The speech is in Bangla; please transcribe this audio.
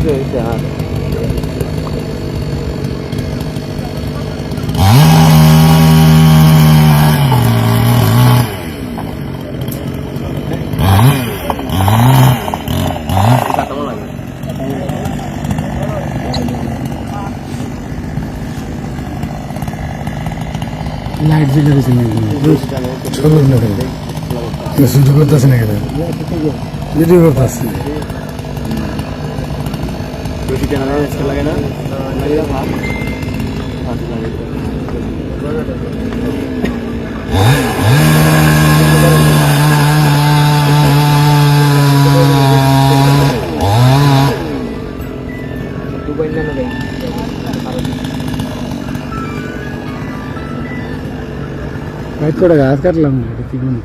হয়েছে হয়েছে হ্যাঁ। লাইট জ্বলে গেছে চলুন না কেন শুধু করতেছে না কেন ভিডিও করতেছে রশি টানা লাগে না লাগে না ভাত ভাত লাগে লাইট করে গাছ কাটলাম না, এটা কি বলে?